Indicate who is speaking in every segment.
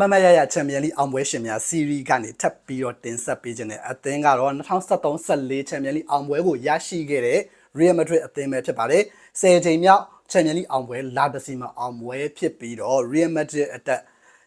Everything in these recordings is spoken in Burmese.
Speaker 1: မမရရချန်ပီယံလိအောင်ပွဲရှင်များစီရီကနေထပ်ပြီးတော့တင်ဆက်ပေးခြင်းနဲ့အသင်းကတော့2013-14ချန်ပီယံလိအောင်ပွဲကိုရရှိခဲ့တဲ့ Real Madrid အသင်းပဲဖြစ်ပါတယ်။10ချိန်မြောက်ချန်ပီယံလိအောင်ပွဲလာဒစီမှာအောင်ပွဲဖြစ်ပြီးတော့ Real Madrid အတက်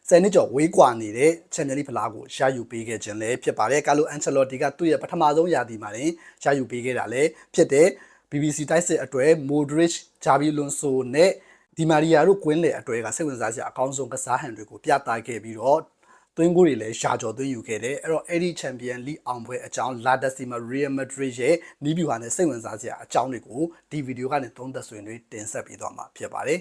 Speaker 1: ဆယ်နှစ်ကျော်ဝေးကွာနေတဲ့ချန်ပီယံလိဖလားကိုရယူပေးခဲ့ခြင်းလည်းဖြစ်ပါတယ်။ကာလိုအန်ချယ်လော်တီကသူ့ရဲ့ပထမဆုံးရာသီမှာတင်ရယူပေးခဲ့တာလည်းဖြစ်တဲ့ BBC တိုက်စစ်အတွက် Modric, Xabi Alonso နဲ့ ဒီမာရီယာတို့ကွင်းလေအတွဲကစိတ်ဝင်စားစရာအကောင်းဆုံးကစားဟန်တွေကိုပြသခဲ့ပြီးတော့သွင်းကိုတွေလည်းရှာကျော်သွင်းယူခဲ့တယ်အဲ့တော့အဲ့ဒီချန်ပီယံလိအောင်ပွဲအကြောင်းလာဒစီမာရီယယ်မက်ဒရစ်ရဲ့နီးဗျူဟာနဲ့စိတ်ဝင်စားစရာအကြောင်းတွေကိုဒီဗီဒီယိုကနေသုံးသက်ဆွေးနွေးတင်ဆက်ပေးသွားမှာဖြစ်ပါတယ်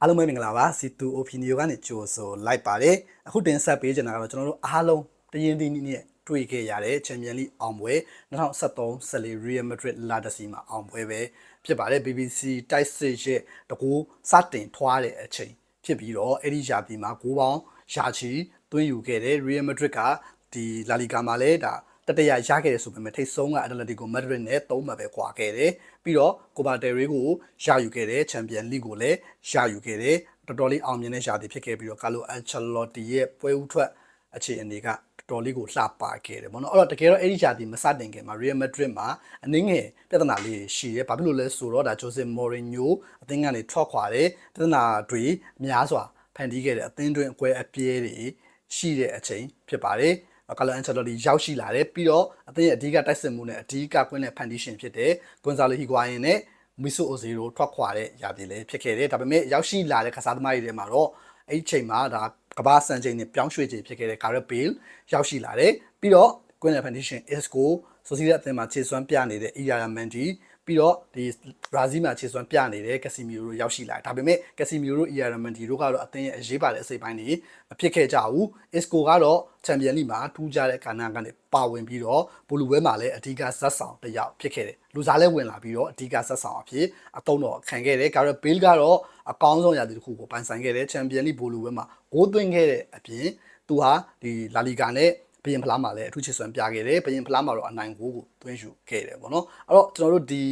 Speaker 1: အားလုံးပဲမင်္ဂလာပါစီတူအိုပီနီယိုကနေကြိုဆိုလိုက်ပါတယ်အခုတင်ဆက်ပေးချင်တာကတော့ကျွန်တော်တို့အားလုံးတရင်ဒီနည်းနဲ့ တွေ့ခဲ့ရတဲ့ချန်ပီယံလိအောင်ပွဲ2013ဆယ်လီရီယယ်မက်ဒရစ်လာဒစီမှာအောင်ပွဲပဲဖြစ်ပါတယ် BBC တိုက်စစ်ရဲ့တကူစတင်ထွားတဲ့အချိန်ဖြစ်ပြီးတော့အဲ့ဒီယာပီမှာဂိုးပေါင်းယာချီသွင်းယူခဲ့တဲ့ Real Madrid ကဒီလာလီဂါမှာလည်းဒါတတရရခဲ့တယ်ဆိုပေမဲ့ထိတ်ဆုံးကအက်တလက်တီကိုမက်ဒရစ်နဲ့၃မှတ်ပဲကွာခဲ့တယ်ပြီးတော့ကိုပါတယ်ရီကိုရယူခဲ့တဲ့ချန်ပီယံလိကိုလည်းရယူခဲ့တယ်တော်တော်လေးအောင်မြင်တဲ့ယာတီဖြစ်ခဲ့ပြီးတော့ကာလိုအန်ချယ်လော်တီရဲ့ပွဲဦးထွက်အခြေအနေက တော်တော်လေးကိုလှပခဲ့တယ်ပေါ့နော်အဲ့တော့တကယ်တော့အဲ့ဒီဂျာတီမစတင်ခင်မှာ Real Madrid မှာအနည်းငယ်ပြဿနာလေးရှိတယ်ဘာဖြစ်လို့လဲဆိုတော့ဒါ Jose Mourinho အသင်းကနေထွက်ခွာတယ်ပြဿနာတွေများစွာဖန်တီးခဲ့တဲ့အသင်းတွင်းအကွဲအပြဲတွေရှိတဲ့အချိန်ဖြစ်ပါတယ်ကာလိုအန်ချယ်လိုတီရောက်ရှိလာတယ်ပြီးတော့အသင်းရဲ့အဓိကတိုက်စစ်မှုနဲ့အဓိကကွင်းနဲ့ဖန်တီးရှင်ဖြစ်တဲ့ဂွန်ဇာလိုဟီဂွာယင်နဲ့မီဆိုအိုဇီရိုထွက်ခွာတဲ့ရာသီလည်းဖြစ်ခဲ့တယ်ဒါပေမဲ့ရောက်ရှိလာတဲ့ကစားသမားတွေထဲမှာတော့အဲ့ဒီချိန်မှာဒါ ကမ္ဘာစံချိန်နဲ့ပြောင်းရွှေ့ချိန်ဖြစ်ခဲ့တဲ့ Gareth Bale ရောက်ရှိလာတယ်ပြီးတော့ Queen Foundation Isco ဆိုစီတဲ့အသင်းမှာခြေစွမ်းပြနေတဲ့ Ira Mendy ပြီးတော့ဒီဘရာဇီးမှာခြေစွမ်းပြနေတဲ့ကက်စီမီယိုတို့ရောက်ရှိလာတယ်ဒါပေမဲ့ကက်စီမီယိုတို့ Ira Mendy တို့ကတော့အသင်းရဲ့အရေးပါတဲ့အစိပ်ပိုင်းတွေမဖြစ်ခဲ့ကြဘူး Isco ကတော့ချန်ပီယံလိမှာထူးခြားတဲ့ကဏ္ဍကနေပါဝင်ပြီးတော့ဘူလူဘဲမှာလည်းအဓိကဇက်ဆောင်တစ်ယောက်ဖြစ်ခဲ့တယ်လူစားလည်းဝင်လာပြီးတော့အဓိကဇက်ဆောင်အဖြစ်အတုံးတော်ခံခဲ့တယ် Gareth Bale ကတော့အကောင်းဆုံးရာသီတစ်ခုကိုပိုင်ဆိုင်ခဲ့တယ်ချန်ပီယံလိဘူလူဘဲမှာဂိုးသွင်းခဲ့တဲ့အပြင်သူဟာဒီလာလီဂါနဲ့ ဘရင်ဖလားမှာလည်းအထူးချစ်စွမ်းပြခဲ့တယ်ဘရင်ဖလားမှာတော့အနိုင်ကိုကိုသွင်းယူခဲ့တယ်ပေါ့နော်အဲ့တော့ကျွန်တော်တို့ဒီ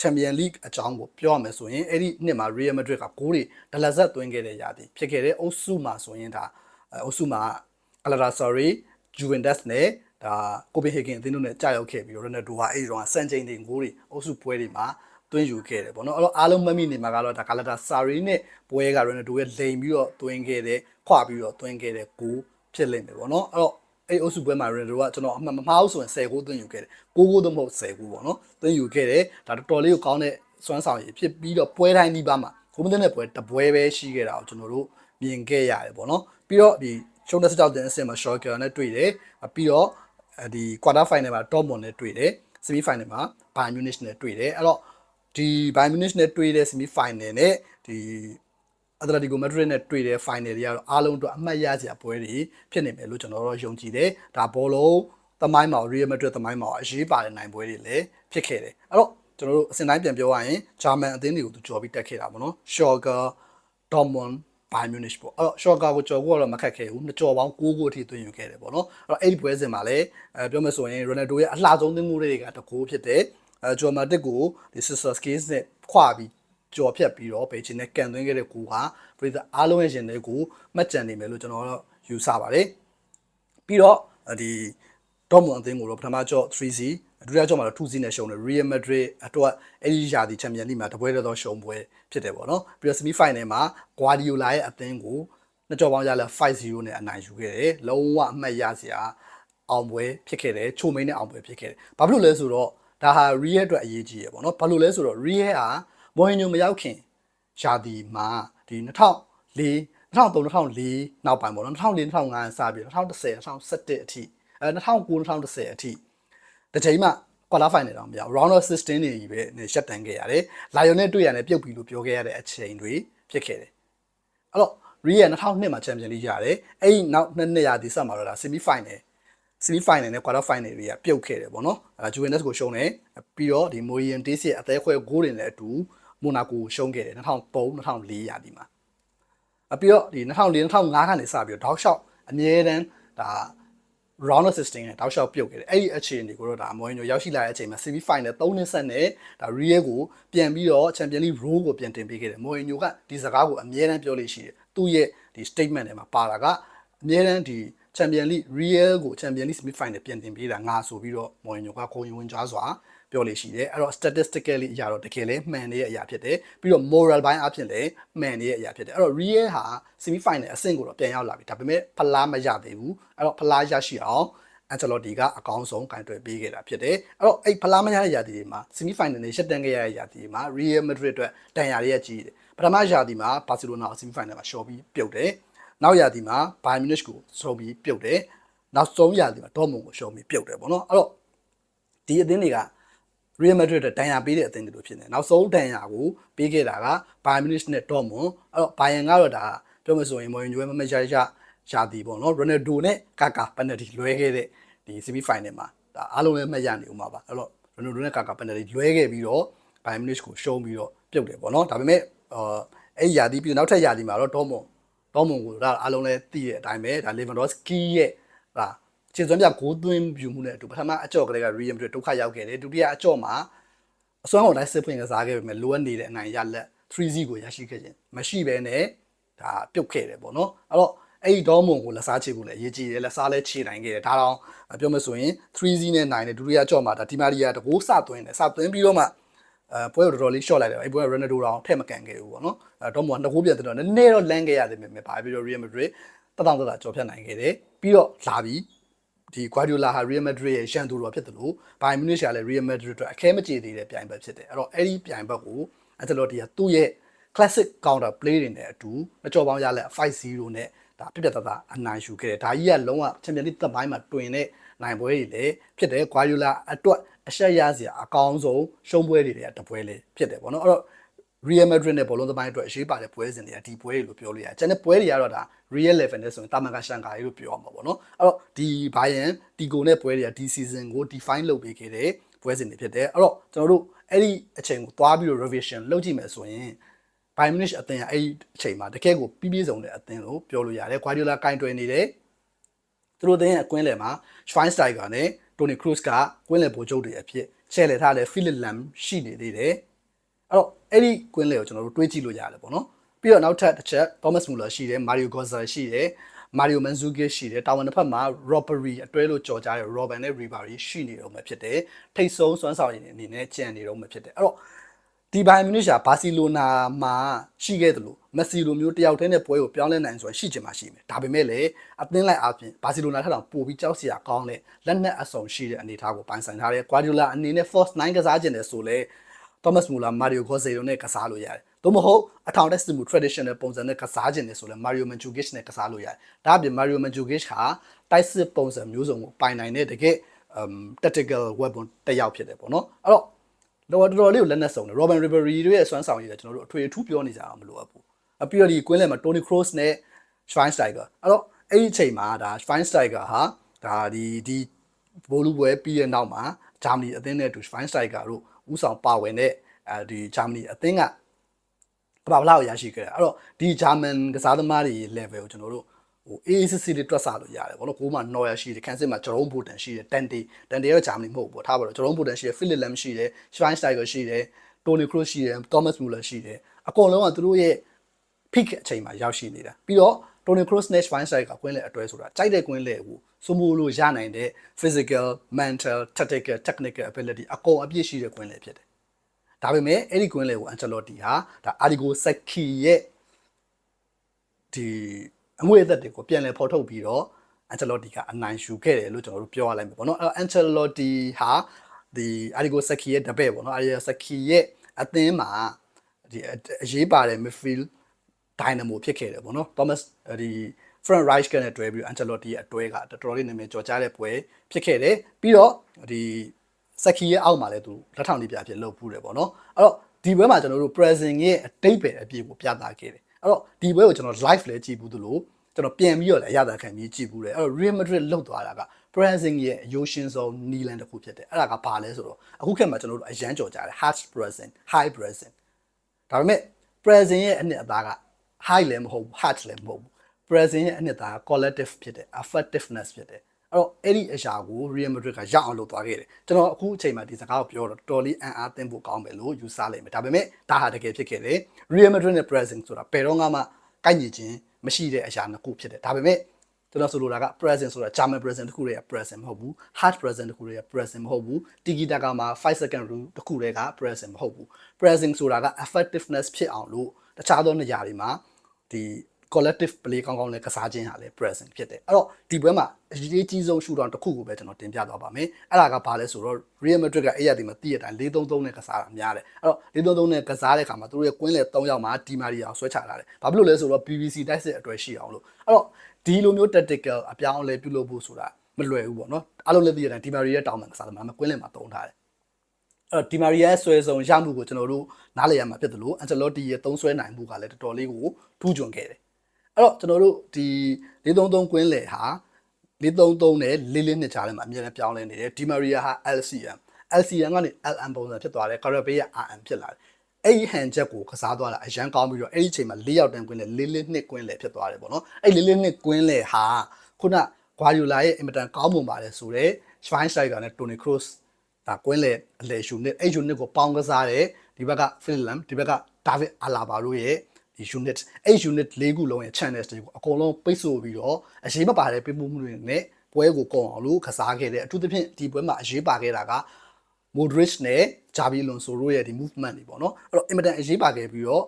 Speaker 1: Champion League အကြောင်းကိုပြောရမယ်ဆိုရင်အဲ့ဒီနှစ်မှာ Real Madrid ကဂိုးတွေဒလဇက်သွင်းခဲ့တဲ့ရာသီဖြစ်ခဲ့တဲ့အုပ်စုမှာဆိုရင်ဒါအုပ်စုမှာ Galatasaray Juventus နဲ့ဒါ Copenhagen အသင်းတို့နဲ့ကြာရောက်ခဲ့ပြီးတော့ Ronaldo ဟာအဲ့ဒီတော့စံချိန်တွေဂိုးတွေအုပ်စုပွဲတွေမှာသွင်းယူခဲ့တယ်ပေါ့နော်အဲ့တော့အားလုံးမှတ်မိနေမှာကတော့ဒါ Galatasaray နဲ့ပွဲက Ronaldo ရဲ့လိန်ပြီးတော့သွင်းခဲ့တဲ့ခွပြီးတော့သွင်းခဲ့တဲ့ဂိုးဖြစ်လိမ့်မယ်ပေါ့နော်အဲ့တော့ အဲ့အုပ်စုပွဲမှာ Ronaldo ကကျွန်တော်အမှန်မမှားဘူးဆိုရင်10ဂိုးသွင်းယူခဲ့တယ်9ဂိုးတော့မဟုတ်10ဂိုးပေါ့နော်သွင်းယူခဲ့တယ်ဒါတော်တော်လေးကိုကောင်းတဲ့စွမ်းဆောင်ရည်ဖြစ်ပြီးတော့ပွဲတိုင်းဒီပါမှာကိုမင်းတဲ့ပွဲတပွဲပဲရှိခဲ့တာကိုကျွန်တော်တို့မြင်ခဲ့ရတယ်ပေါ့နော်ပြီးတော့ဒီရှုံးတဲ့စတောက်တဲ့အဆင့်မှာ Schalke နဲ့တွေ့တယ်ပြီးတော့ဒီ quarter final မှာ Dortmund နဲ့တွေ့တယ် semi final မှာ Bayern Munich နဲ့တွေ့တယ်အဲ့တော့ဒီ Bayern Munich နဲ့တွေ့တဲ့ semi final နဲ့ဒီ အတလက်တီကိုမက်ဒရစ်နဲ့တွေ့တဲ့ final တွေကတော့အားလုံးအတွက်အမှတ်ရစရာပွဲတွေဖြစ်နေမယ်လို့ကျွန်တော်တို့ယုံကြည်တယ်ဒါဘောလုံးသမိုင်းမှာ Real Madrid သမိုင်းမှာအရေးပါတဲ့နိုင်ပွဲတွေလည်းဖြစ်ခဲ့တယ်အဲ့တော့ကျွန်တော်တို့အစဉ်တိုင်းပြန်ပြောရရင်ဂျာမန်အသင်းတွေကိုသူကြော်ပြီးတက်ခဲ့တာပေါ့နော် Schalke Dortmund Bayern Munich ပေါ့အဲ့တော့ Schalke ကိုကြော်ဖို့တော့မခက်ခဲဘူးနှစ်ကြော်ပေါင်း6ခုအထိသွင်းယူခဲ့တယ်ပေါ့နော်အဲ့တော့အဲ့ဒီပွဲစဉ်မှာလည်းအဲပြောမယ်ဆိုရင် Ronaldo ရဲ့အလှဆုံးသွင်းမှုတွေကတကူဖြစ်တယ်အဲဂျော်မာတစ်ကိုဒီ Sister Skills နဲ့ခွာပြီး ကြော်ဖြတ်ပြီးတော့ဘေချင်နဲ့ကန်သွင်းခဲ့တဲ့ကူဟာပရိသတ်အားလုံးရဲ့ရှင်တွေကိုမှတ်ကြံနေမယ်လို့ကျွန်တော်တို့ယူဆပါတယ်ပြီးတော့ဒီဒေါ်မွန်အသင်းကိုတော့ပထမကြော့ 3C ဒုတိယကြော့မှာတော့ 2C နဲ့ရှုံးတယ် Real Madrid အတွက်အဲ့ဒီရာသီချန်ပီယံလိမှာတပွဲတော့ရှုံးပွဲဖြစ်တယ်ပေါ့နော်ပြီးတော့ semi final မှာ Guardiola ရဲ့အသင်းကိုနှစ်ကြော့ပေါင်းရလဲ5-0နဲ့အနိုင်ယူခဲ့တယ်လုံးဝအမှတ်ရစရာအောင်ပွဲဖြစ်ခဲ့တယ်ချိုမိန်နဲ့အောင်ပွဲဖြစ်ခဲ့တယ်ဘာဖြစ်လို့လဲဆိုတော့ဒါဟာ Real အတွက်အရေးကြီးရပေါ့နော်ဘာလို့လဲဆိုတော့ Real ဟာ Mourinho မရောက်ခင်ရာသီမှာဒီ2004 2003 2004နောက်ပိုင်းပေါ့နော်2004 2005စပြီး2010 2011အထိအဲ2009 2010အထိတစ်ချိန်မှ quarter final တောင်မရ round of 16နေကြီးပဲနေရှက်တန်ခဲ့ရတယ်။လာယုံနဲ့တွေ့ရတယ်ပြုတ်ပြီလို့ပြောခဲ့ရတဲ့အချိန်တွေဖြစ်ခဲ့တယ်။အဲ့တော့ Real 2002မှာ Champions League ရတယ်။အဲ့ဒီနောက်နှစ်နှစ်ရာသီဆက်မှာတော့ဒါ semi final semi final နဲ့ quarter final တွေကပြုတ်ခဲ့တယ်ပေါ့နော်။အဲ Juventus ကိုရှုံးတယ်။ပြီးတော့ဒီ Morientes ရဲ့အသေးခွဲဂိုးတွေနဲ့အတူ Monaco ကိုရှုံးခဲ့တယ်2003 2004ရာသီမှာ။အပြီးတော့ဒီ2004 2005ကနေစပြီးတော့ dog shot အမြဲတမ်းဒါ round of 16နဲ့တောက်လျှောက်ပြုတ်ခဲ့တယ်အဲ့ဒီအခြေအနေကိုတော့ဒါမော်ရီညိုရောက်ရှိလာတဲ့အချိန်မှာ semi final 3နှစ်ဆက်နဲ့ဒါ Real ကိုပြန်ပြီးတော့ Champions League role ကိုပြန်တင်ပေးခဲ့တယ်မော်ရီညိုကဒီစကားကိုအမြဲတမ်းပြောလို့ရှိတယ်သူ့ရဲ့ဒီ statement ထဲမှာပါတာကအမြဲတမ်းဒီ Champions League Real ကို Champions League semi final ပြန်တင်ပေးတာငါဆိုပြီးတော့မော်ရီညိုကကိုရင်ဝင်ကြားစွာပြောလို့ရှိတယ်အဲ့တော့ statistically အရာတော့တကယ်လဲမှန်နေတဲ့အရာဖြစ်တယ်ပြီးတော့ moral ဘိုင်းအဖြစ်လည်းမှန်နေတဲ့အရာဖြစ်တယ်အဲ့တော့ Real ဟာ semi final အဆင့်ကိုတော့ပြန်ရောက်လာပြီဒါပေမဲ့ဖလားမရသေးဘူးအဲ့တော့ဖလားရရှိအောင်အန်ချလော်တီကအကောင်းဆုံးကင်တွယ်ပေးခဲ့တာဖြစ်တယ်။အဲ့တော့အဲ့ဖလားမရတဲ့ရာသီတွေမှာဆီမီဖိုင်နယ်နဲ့ရှက်တန်ခဲ့ရတဲ့ရာသီတွေမှာ Real Madrid အတွက်တန်ရာတွေကြီးတယ်။ပထမရာသီမှာဘာစီလိုနာကိုဆီမီဖိုင်နယ်မှာရှော့ပြီးပြုတ်တယ်။ နောက်ရာသီမှာဘိုင်မြူနစ်ကိုရှော့ပြီးပြုတ်တယ်။နောက်ဆုံးရာသီမှာဒေါ်မွန်ကိုရှော့ပြီးပြုတ်တယ်ပေါ့နော်။အဲ့တော့ဒီအသင်းတွေက Real Madrid အတွက်တန်ရာပေးတဲ့အသင်းတွေလိုဖြစ်နေ။နောက်ဆုံးတန်ရာကိုပေးခဲ့တာက Bayern Munich နဲ့ Dortmund ။အဲ့တော့ Bayern ကတော့ဒါပြောမှဆိုရင် Mourinho ရဲ့မမရရရာသီပေါ့နော်။ Ronaldo နဲ့ Kaká penalty လွဲခဲ့တဲ့ဒီ semi final မှာဒါအားလုံးလည်းမှတ်ရနေဦးမှာပါအဲ့တော့ Ronaldo နဲ့ Kaká penalty လွဲခဲ့ပြီးတော့ Bayern Munich ကိုရှုံးပြီးတော့ပြုတ်တယ်ပေါ့နော်ဒါပေမဲ့အာအဲ့ယာတီပြီးနောက်ထပ်ယာတီမှာတော့ Dortmund Dortmund ကိုဒါအားလုံးလည်းသိတဲ့အတိုင်းပဲဒါ Lewandowski ရဲ့ဟာခြေစွမ်းပြဂိုးသွင်းယူမှုနဲ့အတူပထမအကြော့ကလေးက Real Madrid ဒုက္ခရောက်ခဲ့တယ်ဒုတိယအကြော့မှာအစွမ်းကုန်တိုင်းစစ်ဖွင့်ကစားခဲ့ပေမဲ့လိုအပ်နေတဲ့အနိုင်ရလက်3-0ကိုရရှိခဲ့ခြင်းမရှိဘဲနဲ့ဒါပြုတ်ခဲ့တယ်ပေါ့နော်အဲ့တော့အဲ့ဒီဒေါမွန်ကိုလက်စားချေဖို့လည်းအရေးကြီးတယ်လက်စားလည်းချေနိုင်ခဲ့တယ်ဒါတော့ပြောမဆိုရင်3-0နဲ့နိုင်တယ်ဒုတိယကြော့မှာဒါဒီမာရီယာတကိုးစသွင်းတယ်စသွင်းပြီးတော့မှ အဲပွဲကိုတော်တော်လေး short လိုက်တယ်အဲ့ပွဲက Ronaldo တောင်ထည့်မကန်ခဲ့ဘူးပေါ့နော်အဲဒေါမွန်ကနှစ်ကိုးပြန်တော့နည်းနည်းတော့လန်းခဲ့ရသေးပေမဲ့ဘာပြီးတော့ Real Madrid တတောင်တတာကြော်ဖြတ်နိုင်ခဲ့တယ်ပြီးတော့လာပြီးဒီ Guardiola ဟာ Real Madrid ရဲ့ရန်သူတော်ဖြစ်တယ်လို့ Bayern Munich ကလည်း Real Madrid အတွက်အခဲမကြေသေးတဲ့ပြိုင်ဘက်ဖြစ်တယ်အဲ့တော့အဲ့ဒီပြိုင်ဘက်ကိုအန်ချလော်တီကသူ့ရဲ့ classic counter play တွေနဲ့အတူမကြော်ပေါင်းရလက်5-0နဲ့ဒါပြပြတတအနိုင်ယူခဲ့တယ်ဒါကြီးကလုံးဝချန်ပီယံလိသက်ပိုင်းမှာတွင်တဲ့နိုင်ပွဲတွေလည်းဖြစ်တယ်ကွာယူလာအတွက် အဆက်ရစရာအကောင်းဆုံးရှုံးပွဲတွေတွေကတပွဲလေးဖြစ်တယ်ပေါ့နော်အဲ့တော့ Real Madrid နဲ့ဘောလုံးသမိုင်းအတွက်အရေးပါတဲ့ပွဲစဉ်တွေကဒီပွဲတွေလို့ပြောလို့ရတယ်။ကျန်တဲ့ပွဲတွေကတော့ဒါ Real level နဲ့ဆိုရင်တာမန်ကရှန်ကာရီလို့ပြောရမှာပေါ့နော်။အဲ့တော့ဒီ Bayern ဒီကိုနဲ့ပွဲတွေကဒီ season ကို define လုပ်ပေးခဲ့တဲ့ပွဲစဉ်တွေဖြစ်တယ်။အဲ့တော့ကျွန်တော်တို့အဲ့ဒီအချိန်ကိုသွားပြီးတော့ revision လုပ်ကြည့်မယ်ဆိုရင်ဘိုင်မြူနစ်အသင်းကအဲ့ဒီအချိန်မှာတကယ်ကိုပြီးပြည့်စုံတဲ့အသင်းလို့ပြောလို့ရတယ်။ဂွာဒီယိုလာကင်တွယ်နေတယ်။သူတို့အသင်းရဲ့အကွင်းလယ်မှာ Schweinsteiger နဲ့ Toni Kroos ကကွင်းလယ်ဗိုလ်ချုပ်တွေအဖြစ်ချဲ့လည်ထားတဲ့ Philip Lam ရှိနေသေးတယ်။အဲ့တော့အဲ့ဒီကွင်းလယ်ကိုကျွန်တော်တို့တွေးကြည့်လို့ရတယ်ပေါ့နော်။ပြီးတော့နောက်ထပ်တစ်ချက် Thomas Muller ရှိတယ်၊ Mario Götze ရှိတယ်၊ Mario Mandzukic ရှိတယ်။တာဝန်တစ်ဖက်မှာ Robbery အတွဲလို့ကြော်ကြတဲ့ Robin နဲ့ Ribery ရှိနေတော့မှဖြစ်တယ်။ထိတ်ဆုံးစွမ်းဆောင်ရည်အနေနဲ့ကြံနေတော့မှဖြစ်တယ်။အဲ့တော့ ဒီဘိုင်မြူနစ်ရှာဘာစီလိုနာမှာရှိခဲ့တယ်လို့မက်ဆီလိုမျိုးတယောက်တည်းနဲ့ပွဲကိုပြောင်းလဲနိုင်ဆိုရင်ရှိချင်မှရှိမယ်ဒါပေမဲ့လည်းအသင်းလိုက်အပြင်ဘာစီလိုနာထက်တောင်ပိုပြီးကြောက်စရာကောင်းတဲ့လက်နက်အစုံရှိတဲ့အနေအထားကိုပိုင်ဆိုင်ထားတဲ့ဂွာဒီယိုလာအနေနဲ့ Force 9ကစားခြင်းတယ်ဆိုလဲ Thomas Muller Mario Götze တို့နဲ့ကစားလို့ရတယ်။သို့မဟုတ်အထောင်တက်စမှု traditional ပုံစံနဲ့ကစားခြင်းတယ်ဆိုလဲ Mario Mandzukic နဲ့ကစားလို့ရတယ်။ဒါအပြင် Mario Mandzukic ဟာတိုက်စစ်ပုံစံမျိုးစုံကိုပိုင်နိုင်တဲ့တကယ် um tactical weapon တစ်ယောက်ဖြစ်တယ်ပေါ့နော်။အဲ့တော့ တော့တော်တော်လေးကိုလက်နက်စုံတယ် Robin Ribery တို့ရဲ့စွမ်းဆောင်ရည်လည်းကျွန်တော်တို့အထွေအထူးပြောနေကြအောင်မလိုအပ်ဘူးအပြီးတော့ဒီကွင်းလယ်မှာ Toni Kroos နဲ့ Schweinsteiger အဲ့တော့အဲ့ဒီအချိန်မှာဒါ Schweinsteiger ဟာဒါဒီဒီဘိုးလူပွဲပြီးတဲ့နောက်မှာဂျာမနီအသင်းနဲ့အတူ Schweinsteiger တို့ဥဆောင်ပါဝင်တဲ့အဲဒီဂျာမနီအသင်းကကမ္ဘာ့ဖလားကိုရရှိခဲ့တယ်အဲ့တော့ဒီဂျာမန်ကစားသမားတွေ level ကိုကျွန်တော်တို့ ဟို AACC တွေတွက်ဆလို့ရတယ်ဗောနော်ကိုမှ Neuer ရှိတယ်ခန်းစစ်မှာဂျေရုံးဘူတန်ရှိတယ်တန်တီတန်တီရောဂျာမနီမဟုတ်ဘူးထားပါတော့ဂျေရုံးဘူတန်ရှိတယ်ဖိလစ်လမ်ရှိတယ် Schweinsteiger ရှိတယ်တိုနီခရိုရှိတယ်သောမတ်မူလာရှိတယ်အကုန်လုံးကသူတို့ရဲ့ peak အချိန်မှာရောက်ရှိနေတာပြီးတော့ Toni Kroos နဲ့ Schweinsteiger ကွင်းလေအတွဲဆိုတာကြိုက်တဲ့ကွင်းလေကိုစမိုးလို့ရနိုင်တဲ့ physical mental tactical technical ability အကုန်အပြည့်ရှိတဲ့ကွင်းလေဖြစ်တယ်ဒါပေမဲ့အဲ့ဒီကွင်းလေကို Ancelotti ဟာဒါ Arrigo Sacchi ရဲ့ဒီ အငွေအသက်တွေကိုပြန်လည်ဖော်ထုတ်ပြီးတော့ Ancelotti ကအနိုင်ယူခဲ့တယ်လို့ကျွန်တော်တို့ပြောရလိုက်မယ်ပေါ့နော်အဲ့တော့ Ancelotti ဟာဒီ Arrigo Sacchi ရဲ့တပည့်ပေါ့နော် Arrigo Sacchi ရဲ့အသင်းမှာဒီအရေးပါတဲ့ midfield dynamo ဖြစ်ခဲ့တယ်ပေါ့နော် Thomas ဒီ front right ကနေတွဲပြီး Ancelotti ရဲ့အတွဲကတော်တော်လေးနာမည်ကျော်ကြားတဲ့ပွဲဖြစ်ခဲ့တယ်ပြီးတော့ဒီစက်ကီရဲ့အောက်မှာလည်းသူလက်ထောင်လေးပြဖြစ်လုပ်ပူးတယ်ပေါ့နော်အဲ့တော့ဒီပွဲမှာကျွန်တော်တို့ present ရဲ့အတိတ်ပဲအပြည့်ကိုပြသခဲ့တယ် အဲ့တော့ဒီပွဲကိုကျွန်တော် live လည်းကြည့်ဘူးသလိုကျွန်တော်ပြန်ပြီးတော့လည်းအရသာခံပြီးကြည့်ဘူးတယ်အဲ့တော့ Real Madrid လောက်သွားတာက present ရဲ့အယိုးရှင်းဆုံးနီလန်တစ်ခုဖြစ်တယ်အဲ့ဒါကဘာလဲဆိုတော့အခုခေတ်မှာကျွန်တော်တို့အရန်ကြော်ကြတယ် hard present high present ဒါပေမဲ့ present ရဲ့အနှစ်အသားက high လည်းမဟုတ်ဘူး hard လည်းမဟုတ်ဘူး present ရဲ့အနှစ်သား collective ဖြစ်တယ် effectiveness ဖြစ်တယ် အဲ့တော့အဲ့ဒီအရာကို Real Madrid ကရောက်အောင်လုပ်သွားခဲ့တယ်ကျွန်တော်အခုအချိန်မှာဒီစကားကိုပြောတော့တော်တော်လေးအံ့အားသင့်ဖို့ကောင်းပဲလို့ယူဆလိုက်မယ်ဒါပေမဲ့ဒါဟာတကယ်ဖြစ်ခဲ့တယ် Real Madrid နဲ့ Pressing ဆိုတာဘယ်တော့မှကိုက်ညီခြင်းမရှိတဲ့အရာနှစ်ခုဖြစ်တယ်ဒါပေမဲ့ကျွန်တော်ဆိုလိုတာက present ဆိုတာ German present တခုတည်းက present မဟုတ်ဘူး hard present တခုတည်းက present မဟုတ်ဘူး tiki taka မှာ5 second rule တခုတည်းက present မဟုတ်ဘူး present ဆိုတာက effectiveness ဖြစ်အောင်လို့တခြားသောနေရာတွေမှာဒီ collective play ကောင်းကောင်းနဲ့ကစားခြင်းဟာလည်း present ဖြစ်တယ်အဲ့တော့ဒီပွဲမှာအရေးကြီးဆုံး shootout တစ်ခုကိုပဲကျွန်တော်တင်ပြသွားပါမယ်အဲ့ဒါကဘာလဲဆိုတော့ Real Madrid ကအဲ့ရဒီမှာတည့်ရတိုင်း4-3-3နဲ့ကစားတာများတယ်အဲ့တော့4-3-3နဲ့ကစားတဲ့ခါမှာသူတို့ရဲ့ကွင်းလေ3ယောက်မှာဒီမာရီယာကိုဆွဲချလာတယ်ဘာဖြစ်လို့လဲဆိုတော့ BBC တိုက်စစ်အတွက်ရှိအောင်လို့အဲ့တော့ဒီလိုမျိုး tactical အပြောင်းအလဲပြုလုပ်ဖို့ဆိုတာမလွယ်ဘူးပေါ့နော်အားလုံးလည်းသိရတဲ့ဒီမာရီယာတောင်းမှန်ကစားတယ်မှာကွင်းလေမှာတုံးထားတယ်အဲ့ဒီမာရီယာဆွဲဆောင်ရမှုကိုကျွန်တော်တို့နားလည်ရမှာဖြစ်တယ်လို့အန်ချယ်လော့တီရဲ့သုံးဆွဲနိုင်မှုကလည်းတော်တော်လေးကိုထူးချွန်ခဲ့တယ် အဲ့တော့ကျွန်တော်တို့ဒီ433ကွင်းလေဟာ433နဲ့4-4နှစ်ကြားထဲမှာအမြဲတမ်းပြောင်းလဲနေတယ်ဒီမာရီယာဟာ LCM LCM ကနေ LM ပုံစံဖြစ်သွားတယ်ကာရဘေးက RM ဖြစ်လာတယ်အဲ့ဒီဟန်ချက်ကိုကစားသွားတာအရန်ကောင်းပြီးတော့အဲ့ဒီအချိန်မှာ၄ယောက်တန်းကွင်းလေ၄၄နှစ်ကွင်းလေဖြစ်သွားတယ်ပေါ့နော်အဲ့၄၄နှစ်ကွင်းလေဟာခုနဂွာဒီယိုလာရဲ့အင်မတန်ကောင်းမွန်ပါတယ်ဆိုတော့ Schweinsteiger နဲ့ Toni Kroos ဒါကွင်းလေအလေယူနစ်အဲ့ယူနစ်ကိုပေါင်းကစားတယ်ဒီဘက်က Finland ဒီဘက်က David Alaba တို့ရဲ့ဒီ unit အဲ့ unit ၄ခုလုံးရဲ့ channels တွေကိုအကုန်လုံးပိတ်ဆို့ပြီးတော့အရေးမပါတဲ့ပြမှုမှုတွေနဲ့ပွဲကိုကုန်အောင်လို့ကစားခဲ့တယ်အထူးသဖြင့်ဒီပွဲမှာအရေးပါခဲ့တာက Modric နဲ့ Xavi Alonso တို့ရဲ့ဒီ movement တွေပေါ့နော်အဲ့တော့အင်မတန်အရေးပါခဲ့ပြီးတော့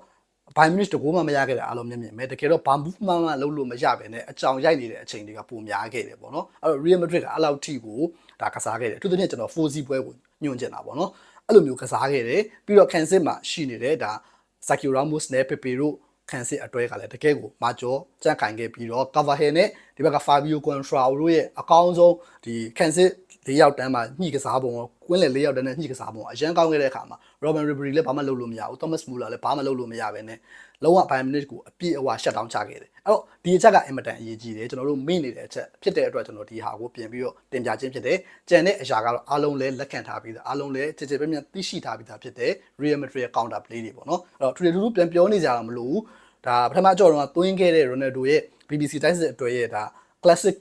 Speaker 1: ဘိုင်မနစ်တကူမှမရခဲ့တဲ့အားလုံးမြင်မြင်ပဲတကယ်တော့ဘာ movement မှလုပ်လို့မရဘဲနဲ့အကြောင်ရိုက်နေတဲ့အချိန်တွေကပိုများခဲ့တယ်ပေါ့နော်အဲ့တော့ Real Madrid ကအလောက်ထိကိုဒါကစားခဲ့တယ်အထူးသဖြင့်ကျွန်တော် 4C ပွဲကိုညွှန်ကျင်တာပေါ့နော်အဲ့လိုမျိုးကစားခဲ့တယ်ပြီးတော့ Kansas မှာရှိနေတဲ့ဒါ Sergio Ramos နဲ့ Pepe တို့ခန်းစစ်အတွဲကလည်းတကယ်ကိုမာကျော်ကြန့်ခိုင်ခဲ့ပြီးတော့ cover hill နဲ့ဒီဘက်က Fabio Contrao တို့ရဲ့အကောင်းဆုံးဒီခန်းစစ် ၄ယောက်တန်းမှာညှိကစားပုံကိုကွင်းလေ၄ယောက်တန်းနဲ့ညှိကစားပုံအရန်ကောင်းခဲ့တဲ့အခါမှာ Robin Ribery လည်းဘာမှလုပ်လို့မရဘူး Thomas Muller လည်းဘာမှလုပ်လို့မရဘဲနဲ့လုံးဝ Bayern Munich ကိုအပြည့်အဝ shut down ချခဲ့တယ်အဲ့တော့ဒီအချက်ကအင်မတန်အရေးကြီးတယ်ကျွန်တော်တို့မိနေတဲ့အချက်ဖြစ်တဲ့အတွက်ကျွန်တော်ဒီဟာကိုပြင်ပြီးတော့တင်ပြခြင်းဖြစ်တယ်ကြံတဲ့အရာကတော့အားလုံးလည်းလက်ခံထားပြီးသားအားလုံးလည်းကြည်ကြည်ပြည့်ပြည့်သိရှိထားပြီးသားဖြစ်တဲ့ Real Madrid ရဲ့ counter play တွေပေါ့နော်အဲ့တော့ထူထူထူပြန်ပြောနေကြတာမလို့ဘူးဒါပထမကြော်တော့သွင်းခဲ့တဲ့ Ronaldo ရဲ့ BBC တိုက်စစ်အတွက်ရဲ့ဒါ classic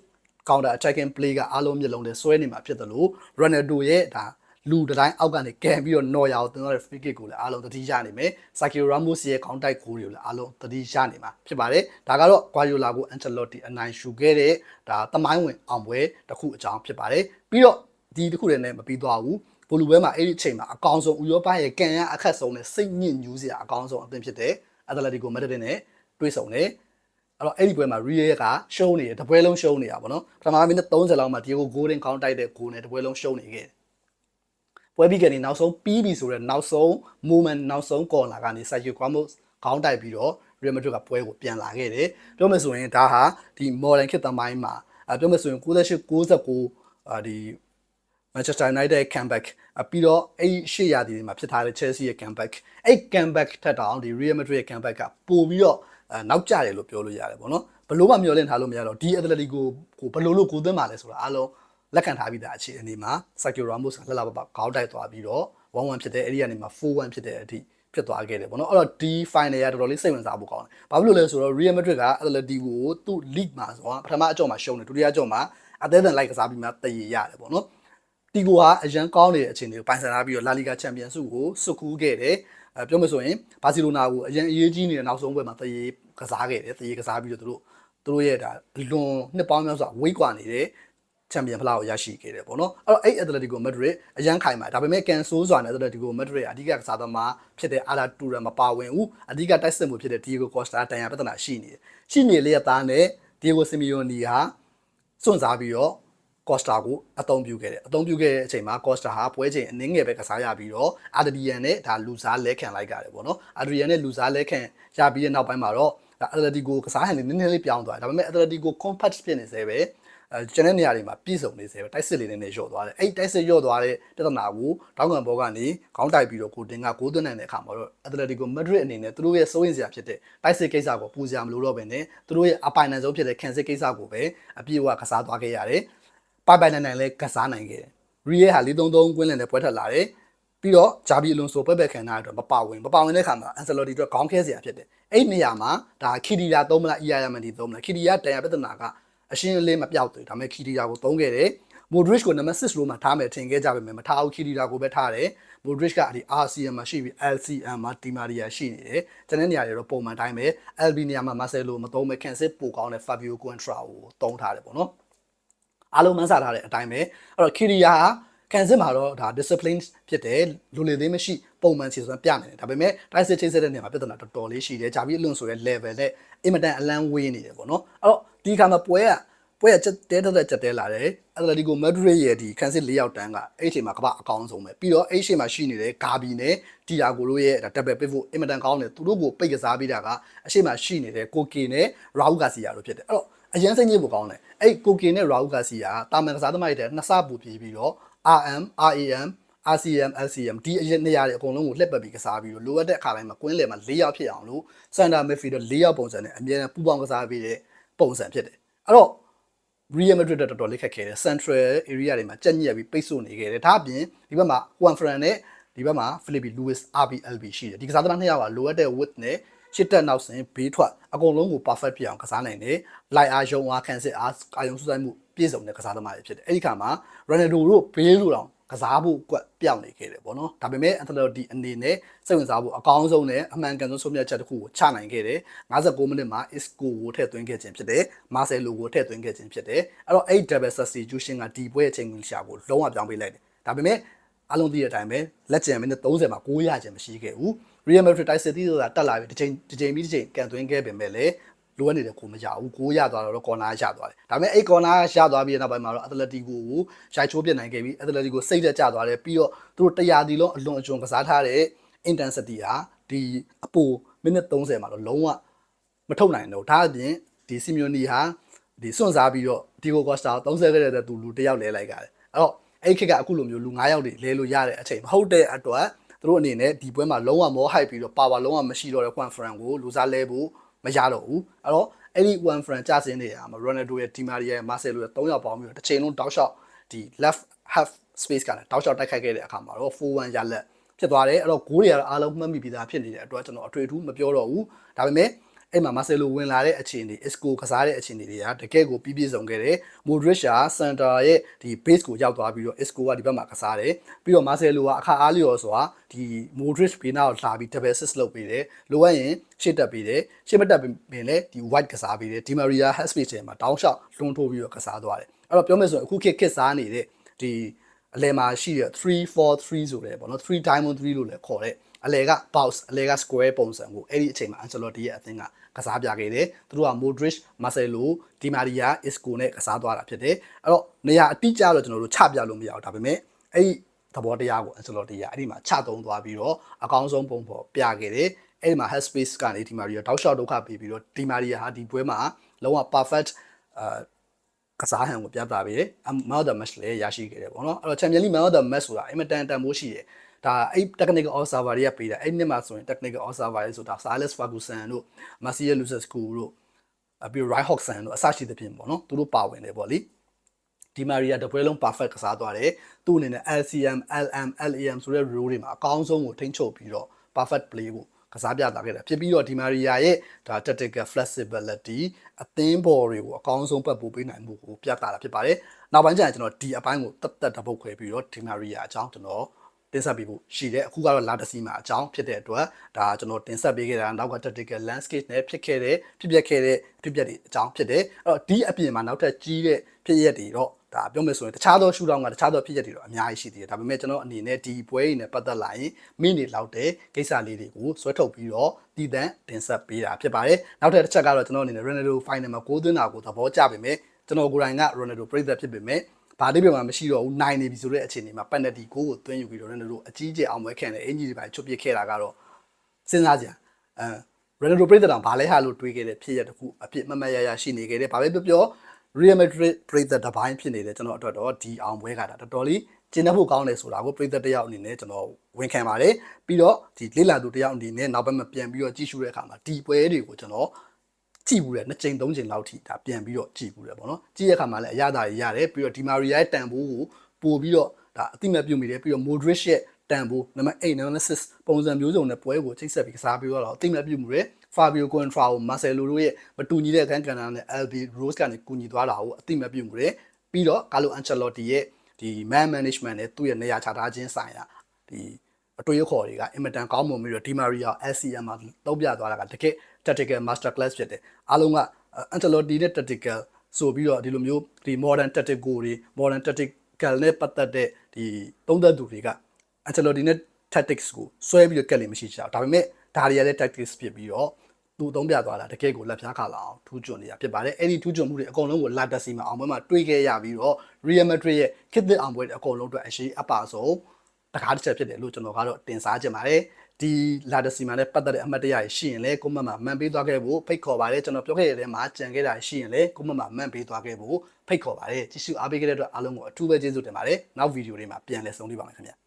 Speaker 1: counter attacking play ကအားလုံးမျက်လုံးနဲ့ဆွဲနေမှာဖြစ်တယ်လို့ Ronaldo ရဲ့ဒါလူတိုင်းအောက်ကနေကန်ပြီးတော့နော်ရအောင်တင်သွားတဲ့ free kick ကိုလည်းအားလုံးသတိရနိုင်မယ်။ Sergio Ramos ရဲ့ counter goal တွေကိုလည်းအားလုံးသတိရနိုင်မှာဖြစ်ပါတယ်။ဒါကတော့ Guardiola ကို Ancelotti အနိုင်ယူခဲ့တဲ့ဒါသမိုင်းဝင်အောင်ပွဲတစ်ခုအကြောင်းဖြစ်ပါတယ်။ပြီးတော့ဒီတစ်ခုတည်းနဲ့မပြီးသွားဘူး။ဘိုလူပွဲမှာအဲ့ဒီအချိန်မှာအကောင်ဆုံးဥရောပရဲ့ကန်ရအခက်ဆုံးနဲ့စိတ်ညစ်ညူးစရာအကောင်ဆုံးအသင်းဖြစ်တဲ့ Atletico Madrid နဲ့တွေ့ဆုံတယ် အဲ့တော့အဲ့ဒီပွဲမှာ Real ကရှုံးနေတယ်တပွဲလုံးရှုံးနေတာပေါ့နော်ပထမမိနစ်30လောက်မှာ Diego Godin ခေါင်းတိုက်တဲ့ဂိုးနဲ့တပွဲလုံးရှုံးနေခဲ့တယ်ပွဲပြီးကနေနောက်ဆုံးပြီးပြီဆိုတော့နောက်ဆုံး moment နောက်ဆုံး corner ကနေ Sergio Ramos ခေါင်းတိုက်ပြီးတော့ Real Madrid ကပွဲကိုပြန်လာခဲ့တယ်ပြောမယ်ဆိုရင်ဒါဟာဒီ modern ခေတ်သမိုင်းမှာအပြောမယ်ဆိုရင်98 99အာဒီ Manchester United comeback ပြီးတော့အဲ့ရှေ့ရာသီတွေမှာဖြစ်ထားတဲ့ Chelsea ရဲ့ comeback အဲ့ comeback ထက်တောင်ဒီ Real Madrid ရဲ့ comeback ကပိုပြီးတော့ အဲနောက်ကျတယ်လို့ပြောလို့ရတယ်ပေါ့နော်ဘလို့မှမျှော်လင့်ထားလို့မရတော့ဒီ Atletico ကိုဘလို့လို့ကိုသွင်းပါလဲဆိုတာအားလုံးလက်ခံထားပြီးသားအခြေအနေမှာ Sergio Ramos ကလှလှပပခေါင်းတိုက်သွားပြီးတော့1-1ဖြစ်တဲ့အဲ့ဒီကနေမှ4-1ဖြစ်တဲ့အထိဖြစ်သွားခဲ့တယ်ပေါ့နော်အဲ့တော့ဒီ final ရတော်တော်လေးစိတ်ဝင်စားဖို့ကောင်းတယ်ဘာဖြစ်လို့လဲဆိုတော့ Real Madrid က Atletico ကိုသူ့ league မှာဆိုတာပထမအကြော့မှာရှုံးတယ်ဒုတိယအကြော့မှာအသေးအံလိုက်ကစားပြီးမှတည်ရရတယ်ပေါ့နော်တီကိုဟာအရန်ကောင်းနေတဲ့အခြေအနေကိုပိုင်ဆိုင်ထားပြီးတော့လာလီဂါချန်ပီယံဆုကိုစွတ်ကူးခဲ့တယ် အဲပြောမယ်ဆိုရင်ဘာစီလိုနာကိုအရန်အရေးကြီးနေတဲ့နောက်ဆုံးပွဲမှာတရေကစားခဲ့တယ်တရေကစားပြီးတော့သူတို့သူတို့ရဲ့ဒါလွန်နှစ်ပေါင်းများစွာဝေးကွာနေတဲ့ချန်ပီယံဖလားကိုရရှိခဲ့တယ်ပေါ့နော်အဲ့တော့အဲ့ Atletico Madrid အရန်ခိုင်မှာဒါပေမဲ့ကန်ဆိုးစွာနဲ့ Atletico Madrid အဓိကကစားသမားဖြစ်တဲ့ Arda Turan မပါဝင်ဘူးအဓိကတိုက်စစ်မှုဖြစ်တဲ့ Diego Costa တန်ရာပြဿနာရှိနေတယ်ရှိနေလေသားနဲ့ Diego Simeone ဟာစွန့်စားပြီးတော့ Costa ကိုအသုံးပြုခဲ့တယ်အသုံးပြုခဲ့တဲ့အချိန်မှာ Costa ဟာပွဲချိန်အနည်းငယ်ပဲကစားရပြီးတော့ Adrian နဲ့ဒါလူစားလဲခံလိုက်ကြတယ်ပေါ့နော် Adrian နဲ့လူစားလဲခံရပြီးတဲ့နောက်ပိုင်းမှာတော့ဒါ Atletico ကစားဟန်နည်းနည်းလေးပြောင်းသွားတယ်ဒါပေမဲ့ Atletico compact ဖြစ်နေသေးပဲအဲကျန်တဲ့နေရာတွေမှာပြည့်စုံနေစေပဲတိုက်စစ်လေးနဲ့လျော့သွားတယ်အဲ့တိုက်စစ်လျော့သွားတဲ့ပြဿနာကိုတောင်းကန်ဘောကနေခေါင်းတိုက်ပြီးတော့ကိုတင်ကကိုသွင်းနိုင်တဲ့အခါမှာတော့ Atletico Madrid အနေနဲ့သူတို့ရဲ့စိုးရင်စရာဖြစ်တဲ့တိုက်စစ်ကိစ္စကိုပူစရာမလိုတော့ဘဲနဲ့သူတို့ရဲ့အပိုင်နိုင်ဆုံးဖြစ်တဲ့ခံစစ်ကိစ္စကိုပဲအပြည့်အဝကစားသွားခဲ့ရတယ် ပိုင်ပိုင်နိုင်နိုင်လဲကစားနိုင်ခဲ့တယ်ရီယဲဟာ4-3-3ကွင်းလန်နဲ့ပွဲထွက်လာတယ်ပြီးတော့ဂျာဘီအလွန်ဆိုပက်ပက်ခံထားတဲ့အတွက်မပါဝင်မပါဝင်တဲ့ခါမှာအန်ဆယ်လော်တီအတွက်ခေါင်းခဲစရာဖြစ်တယ်အဲ့နေရာမှာဒါခီဒီယာသုံးမလားအီယာယာမန်ဒီသုံးမလားခီဒီယာတန်ရပြဿနာကအရှင်းအလင်းမပြောက်သေးဒါပေမဲ့ခီတီယာကိုသုံးခဲ့တယ် Modric ကိုနံပါတ်6လို့မှထားမယ်ထင်ခဲ့ကြပေမဲ့မထားဘူးခီတီယာကိုပဲထားတယ် Modric ကဒီ RCM မှာရှိပြီး LCM မှာဒီမာရီယာရှိနေတယ်ကျန်တဲ့နေရာတွေတော့ပုံမှန်တိုင်းပဲ LB နေရာမှာ Marcelo မသုံးမဲ့ကန်စစ်ပိုကောင်းတဲ့ Fabio Quintra ကိုသုံးထားတယ်ပေါ့နော် အားလုံးမှန်းဆထားတဲ့အတိုင်းပဲအဲ့တော့ခီတီယာကကန်စစ်မှာတော့ဒါ discipline ဖြစ်တယ်လူလေသေးမရှိပုံမှန်စီစွမ်းပြနေတယ်ဒါပေမဲ့တိုက်စစ်ချိတ်ဆက်တဲ့နေရာမှာပြဿနာတော်တော်လေးရှိတယ်ဂျာဘီအလွန်ဆိုတဲ့ level နဲ့အင်မတန်အလန်းဝေးနေတယ်ပေါ့နော်အဲ့တော့ဒီခါမှာပွဲကပွဲကချက်တဲတဲ့ချက်တဲလာတယ်အက်တလက်တီကိုမက်ဒရစ်ရဲ့ဒီကန်စစ်၄ယောက်တန်းကအဲ့ချိန်မှာကမ္ဘာအကောင်းဆုံးပဲပြီးတော့အဲ့ချိန်မှာရှိနေတဲ့ဂါဘီနဲ့ဒီယာကိုတို့ရဲ့ဒါတက်ဘယ်ပစ်ဖို့အင်မတန်ကောင်းတယ်သူတို့ကိုပိတ်ကစားပေးတာကအရှိမရှိနေတဲ့ကိုကီနဲ့ရာဟုဂါစီယာတို့ဖြစ်တယ်အဲ့တော့ အရင်စိတ်ညစ်ဖို့ကောင်းတယ်အဲ့ကိုကီနဲ့ရာဟုဂါစီယာတာမန်ကစားသမားတွေတဲ့နှစ်ဆပူပြေးပြီးတော့ RM RAM RCM LCM ဒီအရင်နေရာတွေအကုန်လုံးကိုလှက်ပတ်ပြီးကစားပြီးတော့လိုအပ်တဲ့အခါတိုင်းမှာကွင်းလယ်မှာ၄ယောက်ဖြစ်အောင်လို့စန်တာမစ်ဖီတော့၄ယောက်ပုံစံနဲ့အမြဲတမ်းပူပေါင်းကစားပြီးတဲ့ပုံစံဖြစ်တယ်အဲ့တော့ Real Madrid တော်တော်လေးခက်ခဲတယ် Central area တွေမှာကြက်ညက်ပြီးပိတ်ဆို့နေခဲ့တယ်ဒါအပြင်ဒီဘက်မှာ Juan Fran နဲ့ဒီဘက်မှာ Felipe Luis RBLB ရှိတယ်ဒီကစားသမားနှစ်ယောက်ကလိုအပ်တဲ့ width နဲ့ ရှစ်တက်နောက်ဆင်ဘေးထွက်အကုန်လုံးကို perfect ပြအောင်ကစားနိုင်တယ်လိုက်အားယုံအားခံစစ်အားအာယုံစူးစိုက်မှုပြည့်စုံတဲ့ကစားသမားတွေဖြစ်တယ်အဲ့ဒီခါမှာ Ronaldo တို့ဘေးလိုတောင်ကစားဖို့ကွက်ပြောင်းနေခဲ့တယ်ပေါ့နော်ဒါပေမဲ့ Ancelotti အနေနဲ့စိတ်ဝင်စားဖို့အကောင်းဆုံးနဲ့အမှန်ကန်ဆုံးဆုံးဖြတ်ချက်တစ်ခုကိုချနိုင်ခဲ့တယ်59မိနစ်မှာ Isco ကိုထည့်သွင်းခဲ့ခြင်းဖြစ်တယ် Marcelo ကိုထည့်သွင်းခဲ့ခြင်းဖြစ်တယ်အဲ့တော့အဲ့ double substitution ကဒီပွဲအချိန်ကြီးရှာကိုလုံးဝပြောင်းပေးလိုက်တယ်ဒါပေမဲ့အလုံးသိတဲ့အတိုင်းပဲလက်ကျန်မိနစ်30မှာ9ရခြင်းမရှိခဲ့ဘူး Real Madrid တိုက်စစ်တီးဆိုတာတက်လာပြီတစ်ချိန်တစ်ချိန်ပြီးတစ်ချိန်ကန်သွင်းခဲ့ပေမဲ့လည်းလိုအပ်နေတဲ့ကိုမရဘူးကိုရသွားတော့ကော်နာရသွားတယ်ဒါပေမဲ့အဲ့ကော်နာရသွားပြီးတဲ့နောက်ပိုင်းမှာတော့အက်တလက်တီကိုကိုရိုက်ချိုးပြစ်နိုင်ခဲ့ပြီးအက်တလက်တီကိုစိတ်သက်ကျသွားတယ်ပြီးတော့သူတို့တရားဒီလုံးအလွန်အကျွံကစားထားတဲ့ intensity ဟာဒီအပူမိနစ်30မှာတော့လုံးဝမထုတ်နိုင်တော့ဒါအပြင်ဒီစီမီယိုနီဟာဒီစွန့်စားပြီးတော့ဒီကိုကော့စတာ30ခဲ့တဲ့သူလူတစ်ယောက်လဲလိုက်ကြတယ်အဲ့တော့အဲ့ခက်ကအခုလိုမျိုးလူ9ယောက်တွေလဲလို့ရတဲ့အချိန်မဟုတ်တဲ့အတွက် သူတို့အနေနဲ့ဒီပွဲမှာလုံးဝမောဟိုက်ပြီးတော့ပါဝါလုံးဝမရှိတော့တဲ့ Juan Fran ကိုလူစားလဲဖို့မရတော့ဘူးအဲ့တော့အဲ့ဒီ Juan Fran ကြာစင်းနေတာမှာ Ronaldo ရဲ့ Di Maria ရဲ့ Marcelo ရဲ့3ယောက်ပေါင်းပြီးတော့တစ်ချိန်လုံးတောက်လျှောက်ဒီ left half space ကလည်းတောက်လျှောက်တိုက်ခိုက်ခဲ့တဲ့အခါမှာတော့4-1ရလက်ဖြစ်သွားတယ်အဲ့တော့ဂိုးတွေကတော့အားလုံးမှတ်မိပြီးသားဖြစ်နေတဲ့အတွက်ကျွန်တော်အထွေထူးမပြောတော့ဘူးဒါပေမဲ့ အဲ့မှာမာဆယ်လိုဝင်လာတဲ့အခြေအနေ Isco ကစားတဲ့အခြေအနေတွေကတကယ်ကိုပြည့်ပြည့်စုံခဲ့တယ်။ Modric က center ရဲ့ဒီ base ကိုရောက်သွားပြီးတော့ Isco ကဒီဘက်မှာကစားတယ်။ပြီးတော့ Marcelo ကအခါအားလျော်စွာဒီ Modric ဘေးနားကိုလှပြီး double assist လုပ်ပေးတယ်။လိုအပ်ရင်ရှေ့တက်ပေးတယ်။ရှေ့မတက်ပင်လည်းဒီ white ကစားပေးတယ်။ Di Maria half space ထဲမှာတောင်းလျှောက်လွှမ်းထိုးပြီးတော့ကစားသွားတယ်။အဲ့တော့ပြောမယ်ဆိုရင်အခုခေတ်ခေတ်စားနေတဲ့ဒီအလဲမှာရှိတဲ့343ဆိုတဲ့ပေါ့နော်3 diamond 3လို့လည်းခေါ်တဲ့ အလဲက box အလဲက square ပုံစံကိုအဲ့ဒီအချိန်မှာ Ancelotti ရဲ့အသင်းကကစားပြခဲ့တယ်သူတို့က Modric, Marcelo, Di Maria, Isco နဲ့ကစားသွားတာဖြစ်တယ်အဲ့တော့နေရာအတိအကျတော့ကျွန်တော်တို့ချပြလို့မရဘူးဒါပေမဲ့အဲ့ဒီသဘောတရားကို Ancelotti ကအဲ့ဒီမှာချသုံးသွားပြီးတော့အကောင်းဆုံးပုံပေါ်ပြခဲ့တယ်အဲ့ဒီမှာ head space ကနေ Di Maria တောက်လျှောက်ဒုက္ခပေးပြီးတော့ Di Maria ဟာဒီပွဲမှာလုံးဝ perfect အာ ကစားဟန်ကိုပြသပေးတယ်။ Man of the match လည်းရရှိခဲ့တယ်ပေါ့နော်။အဲ့တော့ Champions League Man of the match ဆိုတာအင်မတန်တန်ဖိုးရှိတယ်။ဒါအဲ့ technical observer တွေကပေးတာအဲ့နှစ်မှာဆိုရင် technical observer တွေဆိုတာ Silas Ferguson တို့ Marcelo Lucescu တို့အပြီး Ryan Hodgson တို့အစရှိသဖြင့်ပေါ့နော်။သူတို့ပါဝင်တယ်ပေါ့လေ။ဒီမာရီယာတပွဲလုံး perfect ကစားသွားတယ်။သူ့အနေနဲ့ LCM, LM, LAM ဆိုတဲ့ role တွေမှာအကောင်းဆုံးကိုထိန်းချုပ်ပြီးတော့ perfect play ကို ကစားပြတာခဲ့တာဖြစ်ပြီးတော့ဒီမာရီယာရဲ့ဒါ tactical flexibility အသင်းဘော်တွေကိုအကောင်းဆုံးပတ်ပို့ပေးနိုင်မှုကိုပြသတာဖြစ်ပါတယ်။နောက်ပိုင်းကျရင်ကျွန်တော်ဒီအပိုင်းကိုတက်တက်တပုတ်ခွဲပြီးတော့ဒီမာရီယာအကြောင်းကျွန်တော် တင်ဆက်ပေးဖို့ရှိတယ်အခုကတော့လာတစီမှာအကြောင်းဖြစ်တဲ့အတွက်ဒါကျွန်တော်တင်ဆက်ပေးခဲ့တာနောက်က tactical landscape နဲ့ဖြစ်ခဲ့တဲ့ဖြစ်ပျက်ခဲ့တဲ့ဖြစ်ပျက်တွေအကြောင်းဖြစ်တယ်အဲ့တော့ဒီအပြင်မှာနောက်ထပ်ကြီးတဲ့ဖြစ်ရက်တွေတော့ဒါပြောမယ်ဆိုရင်တခြားသောရှူတောင်းကတခြားသောဖြစ်ရက်တွေတော့အများကြီးရှိသေးတယ်ဒါပေမဲ့ကျွန်တော်အနေနဲ့ဒီပွဲရင်းနဲ့ပတ်သက်လာရင်မိနေလောက်တဲ့ကိစ္စလေးတွေကိုဆွဲထုတ်ပြီးတော့တည်တံ့တင်ဆက်ပေးတာဖြစ်ပါတယ်နောက်ထပ်တစ်ချက်ကတော့ကျွန်တော်အနေနဲ့ Ronaldo final မှာ6သွင်းတာကိုသဘောကျပေမဲ့ကျွန်တော်ကိုယ်တိုင်က Ronaldo ပြည့်သက်ဖြစ်ပေမဲ့ ဘာတိပြမှာမရှိတော့ဘူးနိုင်နေပြီဆိုတဲ့အခြေအနေမှာပန်နတီကိုကိုသွင်းယူပြီးတော့ Ronaldo အကြီးကျယ်အောင်ပွဲခံတယ်အင်ဂျီတွေပါချွတ်ပစ်ခဲ့တာကတော့စဉ်းစားကြအဲ Ronaldo ပြည့်သက်တောင်ဘာလဲဟာလို့တွေးခဲ့တဲ့ဖြစ်ရတခုအဖြစ်မမတ်ရရရှိနေခဲ့တယ်ဘာပဲပြောပြော Real Madrid ပြည့်သက်တစ်ပိုင်းဖြစ်နေတယ်ကျွန်တော်အတွက်တော့ဒီအောင်ပွဲကတာတော်တော်လေးကျင်းတတ်ဖို့ကောင်းတယ်ဆိုတာကိုပြည့်သက်တစ်ယောက်အနေနဲ့ကျွန်တော်ဝန်ခံပါတယ်ပြီးတော့ဒီလေ့လာသူတစ်ယောက်အနေနဲ့နောက်ဘက်မှာပြန်ပြီးတော့ကြည့်ရှုတဲ့အခါမှာဒီပွဲတွေကိုကျွန်တော် ကြည့်ဘူးတယ်နှစ်ကြိမ်သုံးကြိမ်လောက်ထိဒါပြန်ပြီးတော့ကြည့်ဘူးတယ်ပေါ့နော်ကြည့်ရခါမှာလည်းအရသာတွေရတယ်ပြီးတော့ဒီမာရီယာရဲ့တန်ဖိုးကိုပို့ပြီးတော့ဒါအတိမတ်ပြုတ်မိတယ်ပြီးတော့ Modric ရဲ့တန်ဖိုးနံပါတ်8 analysis ပုံစံမျိုးစုံနဲ့ပွဲကိုချိတ်ဆက်ပြီးကစားပြီးတော့အတိမတ်ပြုတ်မှုတယ် Fabio Contrao Marcelo တို့ရဲ့မတူညီတဲ့အခန်းကဏ္ဍနဲ့ LB Rose ကနေကူညီသွားတာကိုအတိမပြုမှုတယ်ပြီးတော့ Carlo Ancelotti ရဲ့ဒီ man management နဲ့သူ့ရဲ့နေရာချထားခြင်းဆိုင်ရာဒီအတွေ့အခေါ်တွေကအင်မတန်ကောင်းမွန်ပြီးတော့ Di Maria SCM မှာတုံးပြသွားတာကတကယ် tactical master class ဖြစ်တယ်အားလုံးက Ancelotti နဲ့ tactical ဆိုပြီးတော့ဒီလိုမျိုးဒီ modern tactical တွေ modern tactical နဲ့ပတ်သက်တဲ့ဒီသုံးသက်သူတွေက Ancelotti နဲ့ tactics ကိုဆွဲပြီးတော့ကက်လင်မရှိကြဘူးဒါပေမဲ့ဒါတွေကလည်း tactics ဖြစ်ပြီးတော့သူအသုံးပြသွားတာတကယ်ကိုလက်ဖြားခါလာအောင်ထူးချွန်နေတာဖြစ်ပါတယ်အဲ့ဒီထူးချွန်မှုတွေအကုန်လုံးကိုလာတက်စီမှာအောင်ပွဲမှာတွေးခဲ့ရပြီးတော့ Real Madrid ရဲ့ခေတ်သစ်အောင်ပွဲတွေအကုန်လုံးအတွက်အရှိအပါဆုံးတကားတစ်ချက်ဖြစ်တယ်လို့ကျွန်တော်ကတော့တင်စားချင်ပါတယ် ဒီလာတက်စီမှာလည်းပတ်သက်တဲ့အမှတ်တရရှိရင်လည်းကိုမမမှန်ပေးသွားခဲ့ဖို့ဖိတ်ခေါ်ပါတယ်ကျွန်တော်ပြောခဲ့တဲ့ထဲမှာကြံခဲ့တာရှိရင်လည်းကိုမမမှန်ပေးသွားခဲ့ဖို့ဖိတ်ခေါ်ပါတယ်ကြည့်ရှုအားပေးခဲ့တဲ့အတွက်အားလုံးကိုအထူးပဲကျေးဇူးတင်ပါတယ်နောက်ဗီဒီယိုတွေမှာပြန်လည်ဆုံတွေ့ပါမယ်ခင်ဗျာ